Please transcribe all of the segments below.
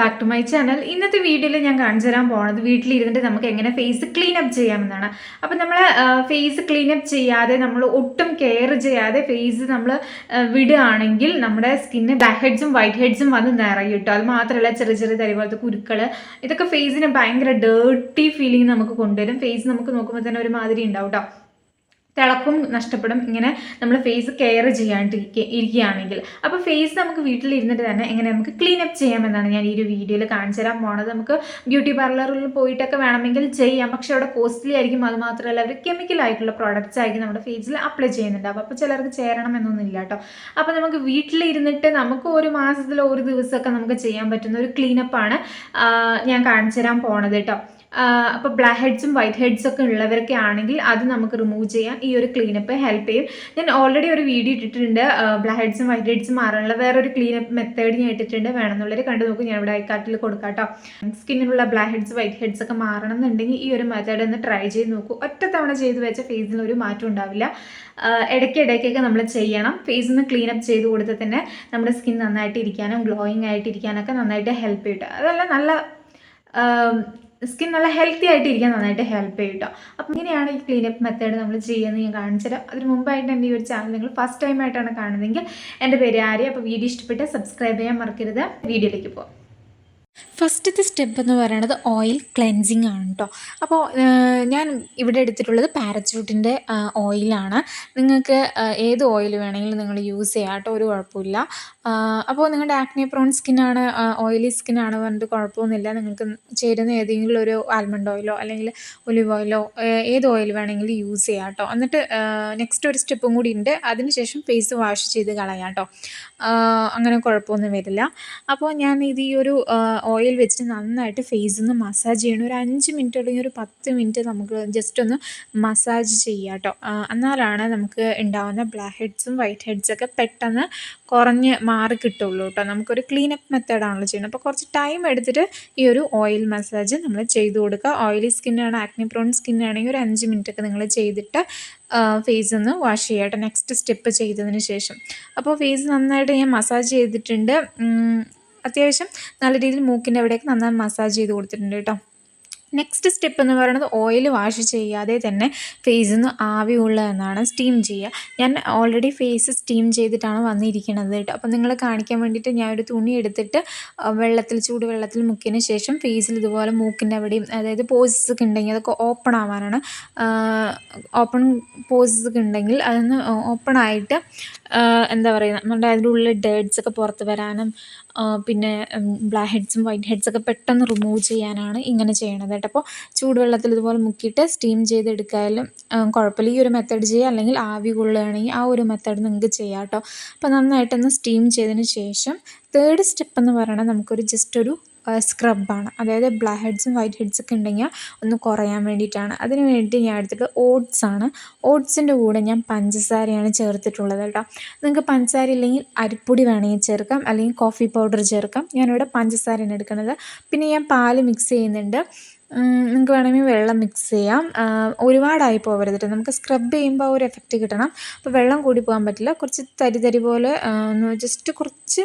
Back to my channel ഇന്നത്തെ വീഡിയോയിൽ ഞാൻ കാണിച്ചു തരാൻ പോണത് വീട്ടിലിരുന്നിട്ട് നമുക്ക് എങ്ങനെ ഫേസ് ക്ലീൻ അപ്പ് ചെയ്യാമെന്നാണ്. അപ്പം നമ്മൾ ഫേസ് ക്ലീൻ അപ്പ് ചെയ്യാതെ നമ്മൾ ഒട്ടും കെയർ ചെയ്യാതെ ഫേസ് നമ്മൾ വിടുകയാണെങ്കിൽ നമ്മുടെ സ്കിന്ന് ബ്ലാക്ക് ഹെഡ്സും വൈറ്റ് ഹെഡ്സും വന്ന് നിറയും കേട്ടോ. അത് മാത്രമല്ല ചെറിയ ചെറിയ തരി പോലത്തെ കുരുക്കൾ ഇതൊക്കെ ഫേസിന് ഭയങ്കര ഡേർട്ടി ഫീലിംഗ് നമുക്ക് കൊണ്ടുവരും. ഫേസ് നമുക്ക് നോക്കുമ്പോൾ തന്നെ ഒരു മാതിരി ഉണ്ടാവും കേട്ടോ. തിളക്കും നഷ്ടപ്പെടും. ഇങ്ങനെ നമ്മൾ ഫേസ് കെയർ ചെയ്യാണ്ടിരിക്കുക ഇരിക്കുകയാണെങ്കിൽ. അപ്പോൾ ഫേസ് നമുക്ക് വീട്ടിലിരുന്നിട്ട് തന്നെ എങ്ങനെ നമുക്ക് ക്ലീൻ അപ്പ് ചെയ്യാമെന്നാണ് ഞാൻ ഈ ഒരു വീഡിയോയിൽ കാണിച്ചു തരാൻ പോണത്. നമുക്ക് ബ്യൂട്ടി പാർലറിൽ പോയിട്ടൊക്കെ വേണമെങ്കിൽ ചെയ്യാം. പക്ഷേ അവിടെ കോസ്റ്റ്ലി ആയിരിക്കും. അത് മാത്രമല്ല അവർ കെമിക്കൽ ആയിട്ടുള്ള പ്രോഡക്റ്റ്സ് ആയിരിക്കും നമ്മുടെ ഫേസിൽ അപ്ലൈ ചെയ്യുന്നുണ്ടാവും അപ്പോൾ ചിലർക്ക് ചേരണം എന്നൊന്നും ഇല്ല കേട്ടോ. അപ്പോൾ നമുക്ക് വീട്ടിലിരുന്നിട്ട് നമുക്ക് ഒരു മാസത്തിൽ ഒരു ദിവസമൊക്കെ നമുക്ക് ചെയ്യാൻ പറ്റുന്ന ഒരു ക്ലീനപ്പാണ് ഞാൻ കാണിച്ചു തരാൻ പോണത് കേട്ടോ. അപ്പോൾ ബ്ലാക്ക് ഹെഡ്സും വൈറ്റ് ഹെഡ്സും ഒക്കെ ഉള്ളവരൊക്കെ ആണെങ്കിൽ അത് നമുക്ക് റിമൂവ് ചെയ്യാൻ ഈ ഒരു ക്ലീനപ്പ് ഹെൽപ്പ് ചെയ്യും. ഞാൻ ഓൾറെഡി ഒരു വീഡിയോ ഇട്ടിട്ടുണ്ട്. ബ്ലാക്ക് ഹെഡ്സും വൈറ്റ് ഹെഡ്സും മാറാനുള്ള വേറൊരു ക്ലീനപ്പ് മെത്തേഡ് ഞാൻ ഇട്ടിട്ടുണ്ട്. വേണമെന്നുള്ളവർ കണ്ടു നോക്കും. ഞാൻ ഇവിടെ ഐക്കാട്ടിൽ കൊടുക്കാം കേട്ടോ സ്കിന്നിലുള്ള ബ്ലാക്ക് ഹെഡ്സ് വൈറ്റ് ഹെഡ്സ് ഒക്കെ മാറണം എന്നുണ്ടെങ്കിൽ ഈ ഒരു മെത്തേഡ് ഒന്ന് ട്രൈ ചെയ്ത് നോക്കൂ. ഒറ്റ തവണ ചെയ്ത് വെച്ച ഫേസിൽ ഒരു മാറ്റം ഉണ്ടാവില്ല. ഇടയ്ക്കിടയ്ക്കൊക്കെ നമ്മൾ ചെയ്യണം. ഫേസ് ഒന്ന് ക്ലീൻ അപ്പ് ചെയ്ത് കൊടുത്താൽ തന്നെ നമ്മുടെ സ്കിൻ നന്നായിട്ട് ഇരിക്കാനും ഗ്ലോയിങ് ആയിട്ട് ഇരിക്കാനൊക്കെ നന്നായിട്ട് ഹെൽപ്പ് ചെയ്യും അതല്ല നല്ല സ്കിൻ നല്ല ഹെൽത്തി ആയിട്ട് ഇരിക്കാൻ നന്നായിട്ട് ഹെൽപ്പ് ചെയ്യും കേട്ടോ അപ്പം ഇങ്ങനെയാണ് ഈ ക്ലീനപ്പ് മെത്തേഡ് നമ്മൾ ചെയ്യുന്നത്. ഞാൻ കാണിച്ചുതരാം അതിന് മുമ്പായിട്ട് എന്റെ ഈ ഒരു ചാനൽ നിങ്ങൾ ഫസ്റ്റ് ടൈം ആയിട്ടാണ് കാണുന്നതെങ്കിൽ എന്റെ പേര് ആര്യ. അപ്പോൾ വീഡിയോ ഇഷ്ടപ്പെട്ട് സബ്സ്ക്രൈബ് ചെയ്യാൻ മറക്കരുത്. വീഡിയോയിലേക്ക് പോകാം ഫസ്റ്റത്തെ സ്റ്റെപ്പ് എന്ന് പറയുന്നത് ഓയിൽ ക്ലെൻസിങ് ആണ് കേട്ടോ അപ്പോൾ ഞാൻ ഇവിടെ എടുത്തിട്ടുള്ളത് പാരച്യൂട്ടിന്റെ ഓയിലാണ്. നിങ്ങൾക്ക് ഏത് ഓയിൽ വേണമെങ്കിലും നിങ്ങൾ യൂസ് ചെയ്യാം കേട്ടോ ഒരു കുഴപ്പമില്ല. അപ്പോൾ നിങ്ങളുടെ ആക്നെ പ്രോൺ സ്കിന്നാണ് ഓയിലി സ്കിന്നാണ് പറഞ്ഞിട്ട് കുഴപ്പമൊന്നുമില്ല. നിങ്ങൾക്ക് ചേരുന്ന ഏതെങ്കിലും ഒരു ആൽമണ്ട് ഓയിലോ അല്ലെങ്കിൽ ഒലിവ് ഓയിലോ ഏത് ഓയിൽ വേണമെങ്കിലും യൂസ് ചെയ്യാം കേട്ടോ എന്നിട്ട് നെക്സ്റ്റ് ഒരു സ്റ്റെപ്പും കൂടി ഉണ്ട്. അതിനുശേഷം ഫേസ് വാഷ് ചെയ്ത് കളയാം കേട്ടോ അങ്ങനെ കുഴപ്പമൊന്നും വരില്ല. അപ്പോൾ ഞാൻ ഇത് ഈ ഒരു ഓയിൽ വെച്ചിട്ട് നന്നായിട്ട് ഫേസ് ഒന്ന് മസാജ് ചെയ്യണം. ഒരു അഞ്ച് മിനിറ്റ് അല്ലെങ്കിൽ ഒരു പത്ത് മിനിറ്റ് നമുക്ക് ജസ്റ്റ് ഒന്ന് മസാജ് ചെയ്യാം കേട്ടോ എന്നാലാണ് നമുക്ക് ഉണ്ടാകുന്ന ബ്ലാക്ക് ഹെഡ്സും വൈറ്റ് ഹെഡ്സൊക്കെ പെട്ടെന്ന് കുറഞ്ഞ് മാറി കിട്ടുള്ളൂ കേട്ടോ നമുക്കൊരു ക്ലീൻ അപ്പ് മെത്തേഡാണല്ലോ ചെയ്യുന്നത്. അപ്പോൾ കുറച്ച് ടൈം എടുത്തിട്ട് ഈ ഒരു ഓയിൽ മസാജ് നമ്മൾ ചെയ്ത് കൊടുക്കുക. ഓയിലി സ്കിന്നാണ് ആക്നി പ്രോൺ സ്കിന്നാണെങ്കിൽ ഒരു അഞ്ച് മിനിറ്റ് ഒക്കെ നിങ്ങൾ ചെയ്തിട്ട് ഫേസ് ഒന്ന് വാഷ് ചെയ്യാട്ടോ നെക്സ്റ്റ് സ്റ്റെപ്പ് ചെയ്തതിന് ശേഷം. അപ്പോൾ ഫേസ് നന്നായിട്ട് ഞാൻ മസാജ് ചെയ്തിട്ടുണ്ട്. അത്യാവശ്യം നല്ല രീതിയിൽ മൂക്കിന്റെ അവിടെയൊക്കെ നന്നായി മസാജ് ചെയ്ത് കൊടുത്തിട്ടുണ്ട് കേട്ടോ. നെക്സ്റ്റ് സ്റ്റെപ്പ് എന്ന് പറയുന്നത് ഓയിൽ വാഷ് ചെയ്യാതെ തന്നെ ഫേസിൽ നിന്ന് ആവി എന്നാണ് സ്റ്റീം ചെയ്യുക. ഞാൻ ഓൾറെഡി ഫേസ് സ്റ്റീം ചെയ്തിട്ടാണ് വന്നിരിക്കുന്നത് കേട്ടോ. അപ്പോൾ നിങ്ങൾ കാണിക്കാൻ വേണ്ടിയിട്ട് ഞാൻ ഒരു തുണി എടുത്തിട്ട് വെള്ളത്തിൽ ചൂട് വെള്ളത്തിൽ മുക്കിയതിന് ശേഷം ഫേസിൽ ഇതുപോലെ മൂക്കിന്റെ അവിടെയും അതായത് പോസസ് ഒക്കെ ഉണ്ടെങ്കിൽ അതൊക്കെ ഓപ്പൺ ആവാനാണ്. ഓപ്പൺ പോസസ് ഒക്കെ ഉണ്ടെങ്കിൽ അതൊന്ന് ഓപ്പൺ ആയിട്ട് എന്താ പറയുക നമ്മുടെ അതിന്റെ ഡേഡ്സ് ഒക്കെ പുറത്ത് വരാനും പിന്നെ ബ്ലാക്ക് ഹെഡ്സും വൈറ്റ് ഹെഡ്സൊക്കെ പെട്ടെന്ന് റിമൂവ് ചെയ്യാനാണ് ഇങ്ങനെ ചെയ്യണത് കേട്ടോ. അപ്പോൾ ചൂടുവെള്ളത്തിൽ ഇതുപോലെ മുക്കിയിട്ട് സ്റ്റീം ചെയ്തെടുക്കായാലും കുഴപ്പമില്ല. ഈ ഒരു മെത്തേഡ് ചെയ്യുക അല്ലെങ്കിൽ ആവി കൊള്ളുകയാണെങ്കിൽ ആ ഒരു മെത്തേഡ് നിങ്ങൾക്ക് ചെയ്യാം കേട്ടോ. അപ്പോൾ നന്നായിട്ടൊന്ന് സ്റ്റീം ചെയ്തതിന് ശേഷം തേർഡ് സ്റ്റെപ്പ് എന്ന് പറയുന്നത് നമുക്കൊരു ജസ്റ്റ് ഒരു സ്ക്രബാണ് അതായത് ബ്ലാക്ക് ഹെഡ്സും വൈറ്റ് ഹെഡ്സൊക്കെ ഉണ്ടെങ്കിൽ ഒന്ന് കുറയാൻ വേണ്ടിയിട്ടാണ്. അതിന് വേണ്ടി ഞാൻ എടുത്തിട്ട് ഓട്സ് ആണ്. ഓട്സിന്റെ കൂടെ ഞാൻ പഞ്ചസാരയാണ് ചേർത്തിട്ടുള്ളത് കേട്ടോ. നിങ്ങൾക്ക് പഞ്ചസാര ഇല്ലെങ്കിൽ അരിപ്പൊടി വേണമെങ്കിൽ ചേർക്കാം. അല്ലെങ്കിൽ കോഫി പൗഡർ ചേർക്കാം. ഞാനിവിടെ പഞ്ചസാരയാണ് എടുക്കുന്നത്. പിന്നെ ഞാൻ പാൽ മിക്സ് ചെയ്യുന്നുണ്ട്. നിങ്ങൾക്ക് വേണമെങ്കിൽ വെള്ളം മിക്സ് ചെയ്യാം. ഒരുപാടായി പോകരുത് നമുക്ക് സ്ക്രബ് ചെയ്യുമ്പോൾ ആ ഒരു എഫക്റ്റ് കിട്ടണം. അപ്പോൾ വെള്ളം കൂടി പോകാൻ പറ്റില്ല. കുറച്ച് തരി തരി പോലെ ജസ്റ്റ് കുറച്ച്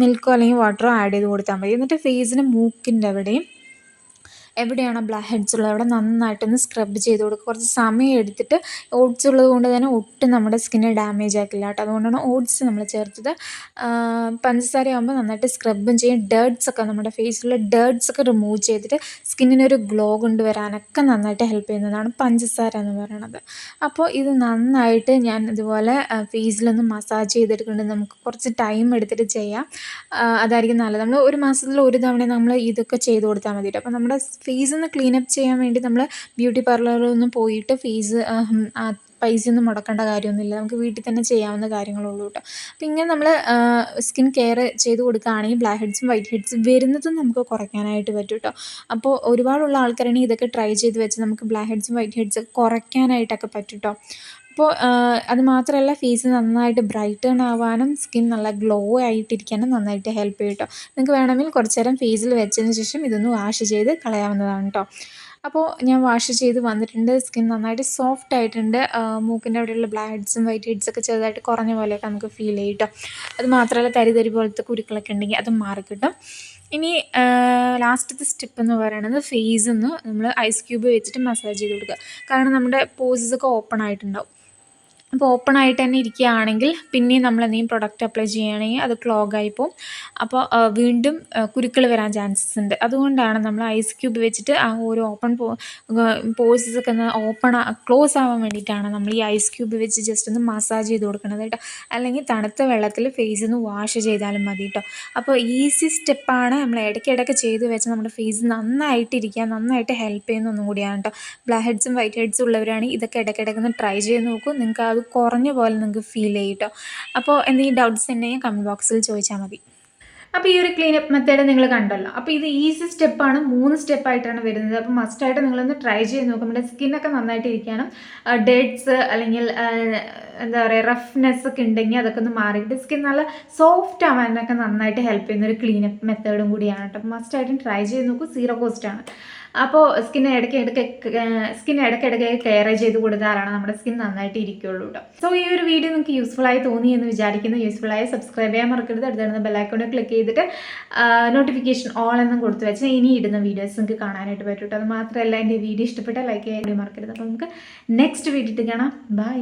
മിൽക്കോ അല്ലെങ്കിൽ വാട്ടറോ ആഡ് ചെയ്ത് കൊടുത്താൽ മതി. എന്നിട്ട് ഫേസിന് മൂക്കിന്റെ അവിടെയും എവിടെയാണോ ബ്ലാക്ക് ഹെഡ്സ് ഉള്ളത്? അവിടെ നന്നായിട്ടൊന്ന് സ്ക്രബ് ചെയ്ത് കൊടുക്കുക കുറച്ച് സമയം എടുത്തിട്ട് ഓട്സ് ഉള്ളത് കൊണ്ട് തന്നെ ഒട്ടും നമ്മുടെ സ്കിന്നെ ഡാമേജ് ആക്കില്ല കേട്ടോ. അതുകൊണ്ടാണ് ഓട്സ് നമ്മൾ ചേർത്തത്. പഞ്ചസാര ആകുമ്പോൾ നന്നായിട്ട് സ്ക്രബും ചെയ്യും. ഡേർട്സ് ഒക്കെ നമ്മുടെ ഫേസിലുള്ള ഡേർട്സ് ഒക്കെ റിമൂവ് ചെയ്തിട്ട് സ്കിന്നിനൊരു ഗ്ലോ കൊണ്ടുവരാനൊക്കെ നന്നായിട്ട് ഹെൽപ്പ് ചെയ്യുന്നതാണ് പഞ്ചസാര എന്ന് പറയുന്നത് അപ്പോൾ ഇത് നന്നായിട്ട് ഞാൻ ഇതുപോലെ ഫേസിലൊന്ന് മസാജ് ചെയ്തെടുക്കുന്നുണ്ട്. നമുക്ക് കുറച്ച് ടൈം എടുത്തിട്ട് ചെയ്യാം. അതായിരിക്കും നല്ലത്. നമ്മൾ ഒരു മാസത്തിൽ ഒരു തവണ നമ്മൾ ഇതൊക്കെ ചെയ്ത് കൊടുത്താൽ മതി അപ്പോൾ നമ്മുടെ ഫേസ് ഒന്ന് ക്ലീൻ അപ്പ് ചെയ്യാൻ വേണ്ടി നമ്മൾ ബ്യൂട്ടി പാർലറിലൊന്നും പോയിട്ട് ഫേസ് ഒന്നും മുടക്കേണ്ട കാര്യമൊന്നുമില്ല. നമുക്ക് വീട്ടിൽ തന്നെ ചെയ്യാവുന്ന കാര്യങ്ങളുള്ളൂ കേട്ടോ അപ്പം ഇങ്ങനെ നമ്മൾ സ്കിൻ കെയർ ചെയ്ത് കൊടുക്കുകയാണെങ്കിൽ ബ്ലാക്ക് ഹെഡ്സും വൈറ്റ് ഹെഡ്സും വരുന്നതും നമുക്ക് കുറയ്ക്കാനായിട്ട് പറ്റും കേട്ടോ അപ്പോൾ ഒരുപാടുള്ള ആൾക്കാരാണെങ്കിൽ ഇതൊക്കെ ട്രൈ ചെയ്ത് വെച്ച് നമുക്ക് ബ്ലാക്ക് ഹെഡ്സും വൈറ്റ് ഹെഡ്സും കുറയ്ക്കാനായിട്ടൊക്കെ പറ്റും കേട്ടോ അപ്പോൾ അത് മാത്രമല്ല ഫേസ് നന്നായിട്ട് ബ്രൈറ്റൺ ആവാനും സ്കിൻ നല്ല ഗ്ലോ ആയിട്ടിരിക്കാനും നന്നായിട്ട് ഹെൽപ്പ് ചെയ്യും കേട്ടോ നിങ്ങൾക്ക് വേണമെങ്കിൽ കുറച്ച് നേരം ഫേസിൽ വെച്ചതിന് ശേഷം ഇതൊന്ന് വാഷ് ചെയ്ത് കളയാവുന്നതാണ് കേട്ടോ അപ്പോൾ ഞാൻ വാഷ് ചെയ്ത് വന്നിട്ടുണ്ട് സ്കിൻ നന്നായിട്ട് സോഫ്റ്റ് ആയിട്ടുണ്ട്. മൂക്കിന്റെ അവിടെയുള്ള ബ്ലാഡ്സും വൈറ്റ് ഹെഡ്സ് ഒക്കെ ചെറുതായിട്ട് കുറഞ്ഞ പോലെയൊക്കെ നമുക്ക് ഫീൽ ചെയ്യും കേട്ടോ അത് മാത്രമല്ല തരി തരി പോലത്തെ കുരുക്കളൊക്കെ ഉണ്ടെങ്കിൽ അത് മാറിക്കിട്ടും ഇനി ലാസ്റ്റത്തെ സ്റ്റെപ്പ് എന്ന് പറയുന്നത് ഫേസ് ഒന്ന് നമ്മൾ ഐസ് ക്യൂബ് വെച്ചിട്ട് മസാജ് ചെയ്ത് കൊടുക്കുക. കാരണം നമ്മുടെ പോസസ് ഒക്കെ ഓപ്പൺ ആയിട്ടുണ്ടാവും. അപ്പോൾ ഓപ്പൺ ആയിട്ട് തന്നെ ഇരിക്കുകയാണെങ്കിൽ പിന്നെയും നമ്മൾ എന്തെങ്കിലും പ്രൊഡക്റ്റ് അപ്ലൈ ചെയ്യുകയാണെങ്കിൽ അത് ക്ലോഗ് ആയി പോകും. അപ്പോൾ വീണ്ടും കുരുക്കൾ വരാൻ ചാൻസസ് ഉണ്ട്. അതുകൊണ്ടാണ് നമ്മൾ ഐസ് ക്യൂബ് വെച്ചിട്ട് ആ ഒരു ഓപ്പൺ പോസസ് ഒക്കെ ഒന്ന് ഓപ്പൺ ക്ലോസ് ആവാൻ വേണ്ടിയിട്ടാണ് നമ്മൾ ഈ ഐസ് ക്യൂബ് വെച്ച് ജസ്റ്റ് ഒന്ന് മസാജ് ചെയ്ത് കൊടുക്കുന്നത് കേട്ടോ. അല്ലെങ്കിൽ തണുത്ത വെള്ളത്തിൽ ഫേസ് ഒന്ന് വാഷ് ചെയ്താലും മതി കേട്ടോ. അപ്പോൾ ഈസി സ്റ്റെപ്പാണ് നമ്മൾ ഇടയ്ക്കിടയ്ക്ക് ചെയ്ത് വെച്ച് നമ്മുടെ ഫേസ് നന്നായിട്ടിരിക്കാൻ നന്നായിട്ട് ഹെൽപ്പ് ചെയ്യുന്ന ഒന്നും കൂടിയാണ് കേട്ടോ. ബ്ലാക്ക് ഹെഡ്സും വൈറ്റ് ഹെഡ്സും ഉള്ളവരാണെങ്കിൽ ഇതൊക്കെ ഇടയ്ക്കിടയ്ക്ക് ഒന്ന് ട്രൈ ചെയ്ത് നോക്കൂ. നിങ്ങൾക്ക് അത് കുറഞ്ഞ പോലെ നിങ്ങൾക്ക് ഫീൽ ചെയ്യും കേട്ടോ അപ്പോൾ എന്തെങ്കിലും ഡൗട്ട്സ് ഉണ്ടെങ്കിൽ കമന്റ് ബോക്സിൽ ചോദിച്ചാൽ മതി. അപ്പോൾ ഈ ഒരു ക്ലീനപ്പ് മെത്തേഡ് നിങ്ങൾ കണ്ടല്ലോ. അപ്പോൾ ഇത് ഈസി സ്റ്റെപ്പാണ് മൂന്ന് സ്റ്റെപ്പായിട്ടാണ് വരുന്നത്. അപ്പോൾ മസ്റ്റായിട്ട് നിങ്ങളൊന്ന് ട്രൈ ചെയ്ത് നോക്കുമ്പോൾ സ്കിന്നൊക്കെ നന്നായിട്ട് ഇരിക്കാനും ഡേറ്റ്സ് അല്ലെങ്കിൽ എന്താ പറയുക റഫ്നെസ് ഒക്കെ ഉണ്ടെങ്കിൽ അതൊക്കെ ഒന്ന് മാറിയിട്ട് സ്കിൻ നല്ല സോഫ്റ്റ് ആവാനൊക്കെ നന്നായിട്ട് ഹെൽപ്പ് ചെയ്യുന്ന ഒരു ക്ലീനപ്പ് മെത്തേഡും കൂടിയാണ് കേട്ടോ. മസ്റ്റ് ആയിട്ടും ട്രൈ ചെയ്ത് നോക്കൂ സീറോ കോസ്റ്റ് ആണ്. അപ്പോൾ സ്കിൻ ഇടയ്ക്ക് ഇടയ്ക്ക് സ്കിൻ ഇടയ്ക്കിടയ്ക്ക് കെയർ ചെയ്ത് കൊടുത്താലാണ് നമ്മുടെ സ്കിൻ നന്നായിട്ട് ഇരിക്കുള്ളൂ കേട്ടോ. സോ ഈ ഒരു വീഡിയോ നിങ്ങൾക്ക് യൂസ്ഫുൾ ആയി തോന്നി എന്ന് വിചാരിക്കുന്നു. യൂസ്ഫുൾ ആയി സബ്സ്ക്രൈബ് ചെയ്യാൻ മറക്കരുത്. അടുത്തിടുന്ന ബെല്ലൈക്കോണിൽ ക്ലിക്ക് ചെയ്തിട്ട് നോട്ടിഫിക്കേഷൻ ഓൾ എന്നും കൊടുത്തു വെച്ചാൽ ഇനി ഇടുന്ന വീഡിയോസ് നിങ്ങൾക്ക് കാണാനായിട്ട് പറ്റും കേട്ടോ. അത് മാത്രമല്ല എന്റെ വീഡിയോ ഇഷ്ടപ്പെട്ട ലൈക്ക് ചെയ്യാൻ മറക്കരുത്. അപ്പോൾ നമുക്ക് നെക്സ്റ്റ് വീഡിയോ കാണാം. ബൈ